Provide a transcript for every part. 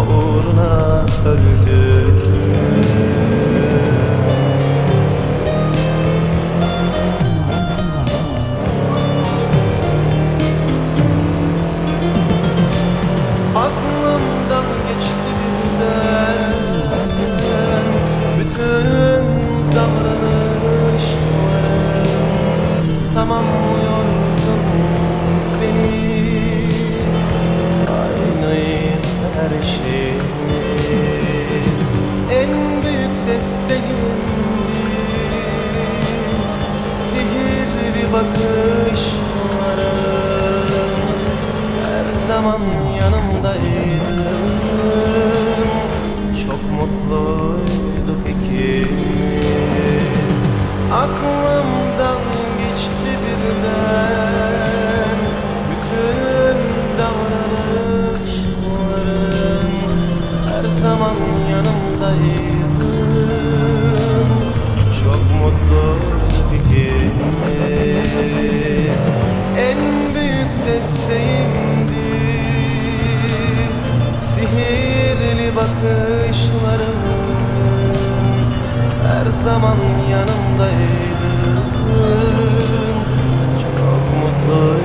uğruna öldü. Aklımdan geçti birden Bütün davranışların Tamamlıyordun şeyimiz En büyük desteğimdi Sihirli bakışların her zaman yanımdaydın Çok mutluyduk ikimiz. Aklımdan yanımdaydın Çok mutluyduk ikimiz En büyük desteğimdi Sihirli bakışların Her zaman yanımdaydın. Çok mutluyduk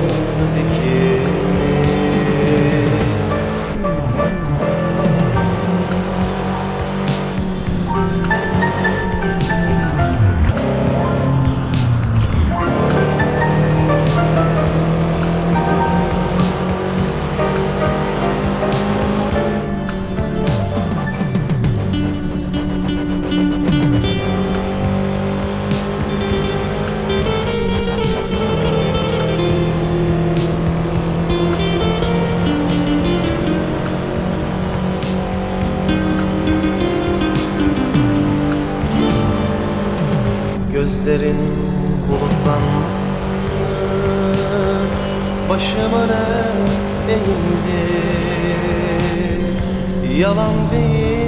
Gözlerin bulutlandı. Başımı eğindi Yalan değil